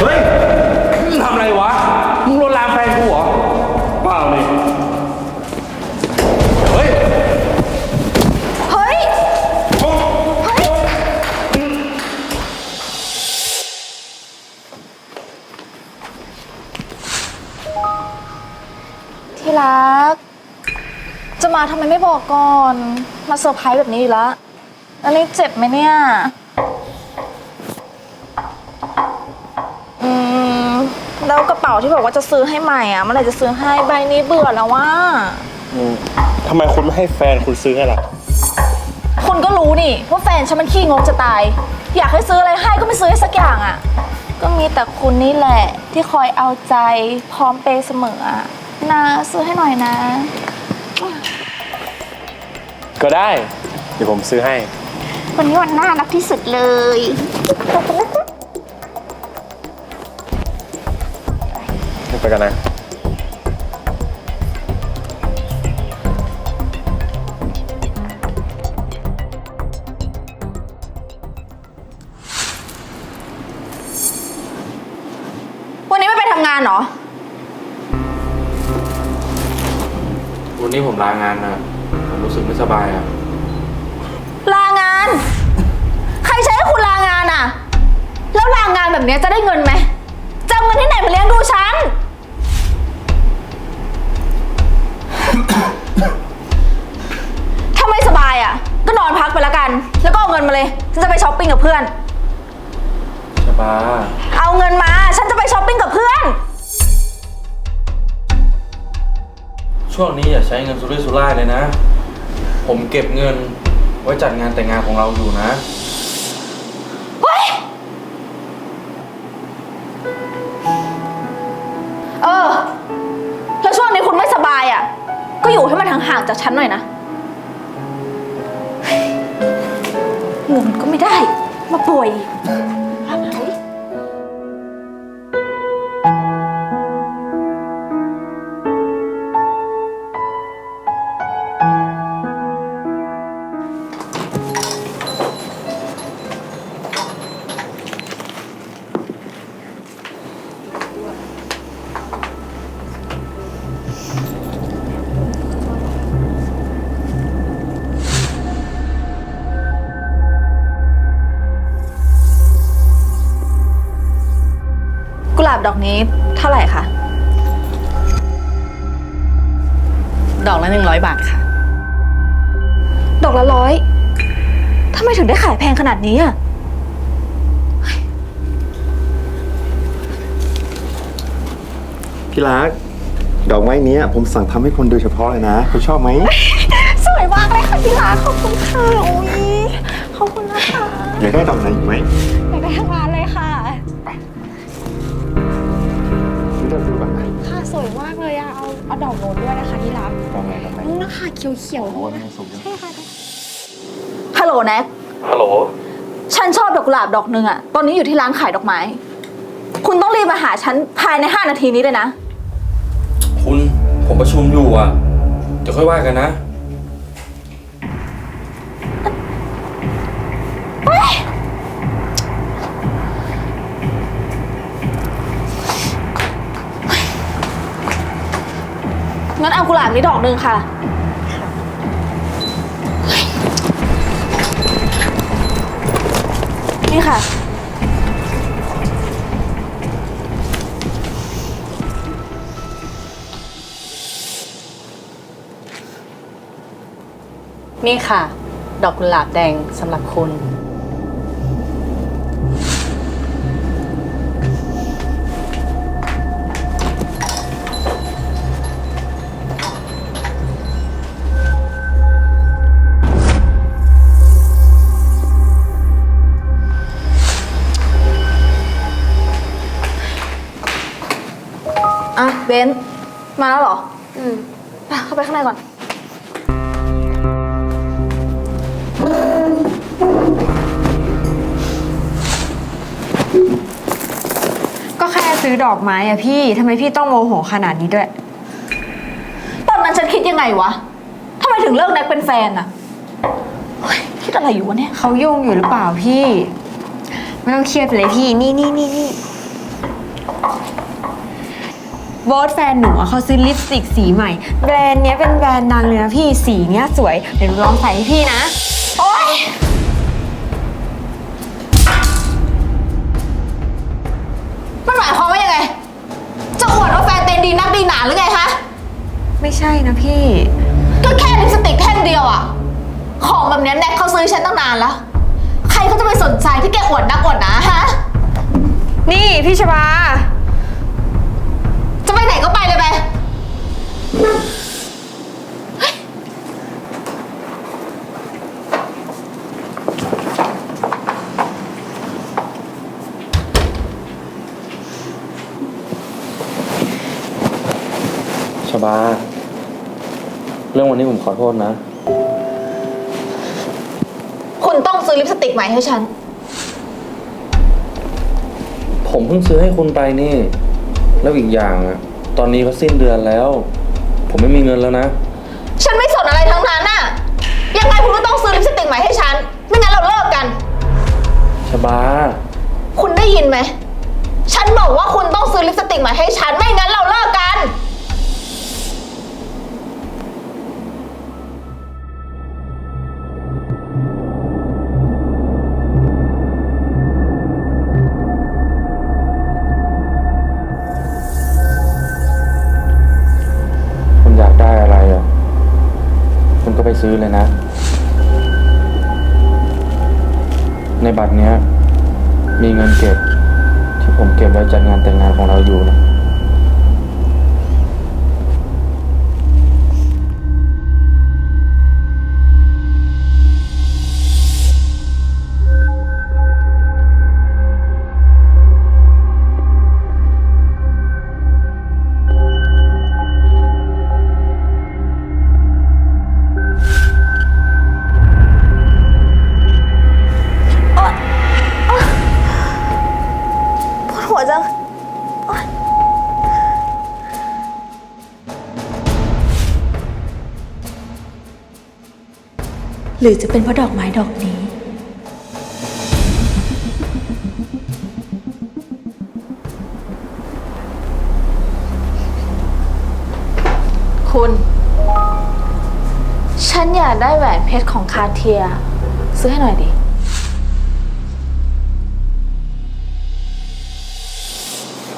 เฮ้ยมึงทำอะไรวะ มึงลวนลามแฟนกูเหรอเปล่านี่เฮ้ยเฮ้ยเฮ้ย ที่รัก จะมาทำไมไม่บอกก่อน มาเซอร์ไพรส์แบบนี้อีกแล้วแล้วนี่เจ็บไหมเนี่ย อืม แล้วกระเป๋าที่บอกว่าจะซื้อให้ใหม่อะเมื่อไหร่จะซื้อให้ใบนี้เบื่อแล้วว่าทำไมคุณไม่ให้แฟนคุณซื้อให้ล่ะ คุณก็รู้นี่ว่าแฟนฉันมันขี้งกจะตาย อยากให้ซื้ออะไรให้ก็ไม่ซื้อให้สักอย่างอะ ก็มีแต่คุณนี่แหละ ที่คอยเอาใจพร้อมเปย์เสมออะนะซื้อให้หน่อยนะ ก็ได้ เดี๋ยวผมซื้อให้วันนี้วันน่ารักที่สุดเลย ไปกันนะวันนี้ไม่ไปทำงานเหรอ วันนี้ผมลางานนะผมรู้สึกไม่สบายอะ ลางาน ใครใช้ให้คุณลางานอะ แล้วลางานแบบเนี้ยจะได้เงินไหมจะเอาเงินที่ไหนมาเลี้ยงดูฉัน ถ้าไม่สบายอะ ก็นอนพักไปแล้วกัน แล้วก็เอาเงินมาเลย ฉันจะไปช้อปปิ้งกับเพื่อนสบายเอาเงินมา ฉันจะไปช้อปปิ้งกับเพื่อน ช่วงนี้อย่าใช้เงินสุรุ่ยสุร่ายเลยนะ ผมเก็บเงินไว้จัดงานแต่งงานของเราอยู่นะ อยู่ให้มันห่างๆจากฉันหน่อยนะเงินก็ไม่ได้ มาป่วยอะ บดอกนี้เท่าไหร่คะ ดอกละหนึ่งร้อยบาทค่ะ ดอกละร้อยทำไมถึงได้ขายแพงขนาดนี้อะ พี่รัก ดอกไม้เนี้ยผมสั่งทำให้คนโดยเฉพาะเลยนะคุณชอบไหม สวยมากเลยค่ะที่รักขอบคุณค่ะอุ้ยขอบคุณนะคะ อยากได้ดอกไหนอีกไหม เขียวๆโอ้นู่นยมันสูงจังใช่ค่ะฮัลโหลแน็กฮัลโหล ฉันชอบดอกกุหลาบดอกหนึ่งอะตอนนี้อยู่ที่ร้านขายดอกไม้ คุณต้องรีบมาหาฉันภายใน 5 นาทีนี้เลยนะ คุณผมประชุมอยู่อะ เดี๋ยวค่อยว่ากันนะ งั้นเอากุหลาบนี้ดอกหนึ่งค่ะ นี่ค่ะ นี่ค่ะ ดอกกุหลาบแดงสำหรับคุณ เบนซ์มาแล้วเหรอ อืมไปเข้าไปข้างในก่อน ก็แค่ซื้อดอกไม้อะพี่ ทำไมพี่ต้องโมโหขนาดนี้ด้วย ตอนนั้นฉันคิดยังไงวะทำไมถึงเลิกแน็กเป็นแฟนอะเฮ้ยคิดอะไรอยู่วะเนี่ย เขายุ่งอยู่หรือเปล่าพี่ ไม่ต้องเครียดไปเลยพี่ นี่นี่นี่นี่ โบสแฟนหนูอะเขาซื้อลิปสติกสีใหม่ แบรนด์เนี้ยเป็นแบรนด์ดังเลยนะพี่สีเนี้ยสวย เดี๋ยวหนูลองใส่ให้พี่นะ โอ๊ย มันหมายความว่ายังไง จะอวดว่าแฟนเต็นดีนักดีหนาหรือไงคะ ไม่ใช่นะพี่ ก็แค่ลิปสติกแท่งเดียวอะของแบบเนี้ยแน็กเขาซื้อให้ฉันตั้งนานแล้ว ใครเขาจะไปสนใจที่แกอวดนักอวดหนาฮะ นี่พี่ชบา จะไปไหนก็ไปเลยไป ชบา เรื่องวันนี้ผมขอโทษนะ คุณต้องซื้อลิปสติกใหม่ให้ฉัน ผมเพิ่งซื้อให้คุณไปนี่ แล้วอีกอย่างอะตอนนี้เขาสิ้นเดือนแล้ว ผมไม่มีเงินแล้วนะ ฉันไม่สนอะไรทั้งนั้นน่ะ ยังไงคุณก็ต้องซื้อลิปสติกใหม่ให้ฉัน ไม่งั้นเราเลิกกัน ชบา คุณได้ยินไหม ฉันบอกว่าคุณต้องซื้อลิปสติกใหม่ให้ฉัน ไม่งั้นเราเลิกกัน ซื้อเลยนะ ในบัตรเนี้ย มีเงินเก็บที่ผมเก็บไว้จัดงานแต่งงานของเราอยู่นะ หรือจะเป็นเพราะดอกไม้ดอกนี้ คุณ ฉันอยากได้แหวนเพชรของคาเทีย ซื้อให้หน่อยดิ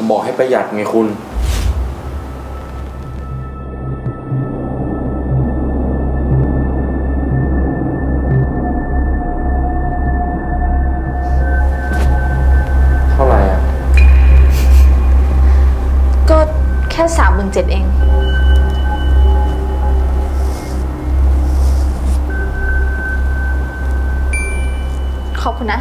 ผมบอกให้ประหยัดไงคุณ เท่าไหร่อะ ก็แค่สามหมื่นเจ็ดเอง ขอบคุณนะ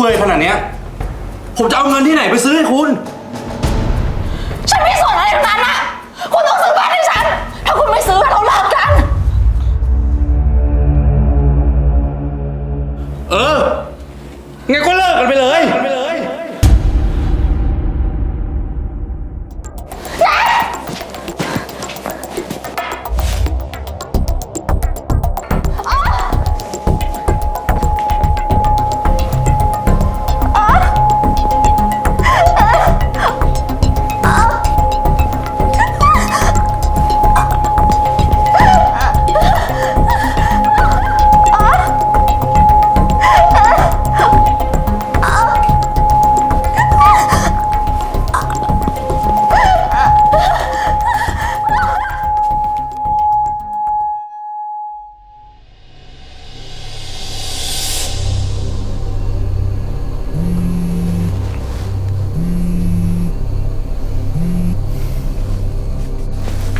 ฟุ่มเฟือยขนาดเนี้ย ผมจะเอาเงินที่ไหนไปซื้อให้คุณ ฉันไม่สนอะไรทั้งนั้นอะคุณต้องซื้อบ้านให้ฉัน ถ้าคุณไม่ซื้อเราเลิกกัน เอองั้นก็เลิก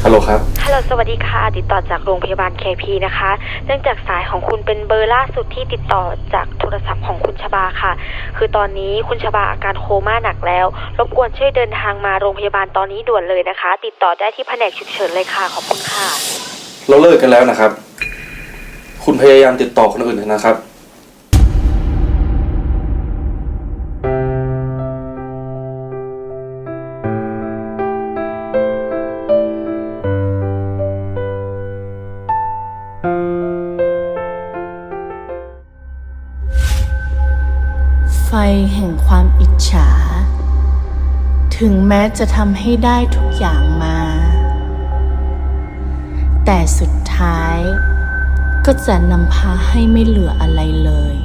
ฮัลโหลครับ ฮัลโหลสวัสดีค่ะ ติดต่อจากโรงพยาบาล KP นะคะ เนื่องจากสายของคุณเป็นเบอร์ล่าสุดที่ติดต่อจากโทรศัพท์ของคุณชบาค่ะ คือตอนนี้คุณชบาอาการโคม่าหนักแล้ว รบกวนช่วยเดินทางมาโรงพยาบาลตอนนี้ด่วนเลยนะคะ ติดต่อได้ที่แผนกฉุกเฉินเลยค่ะ ขอบคุณค่ะ เราเลิกกันแล้วนะครับ คุณพยายามติดต่อคนอื่นเถอะนะครับ ถึงแม้จะทำให้ได้ทุกอย่างมา แต่สุดท้ายก็จะนำพาให้ไม่เหลืออะไรเลย